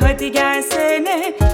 hadi gelsene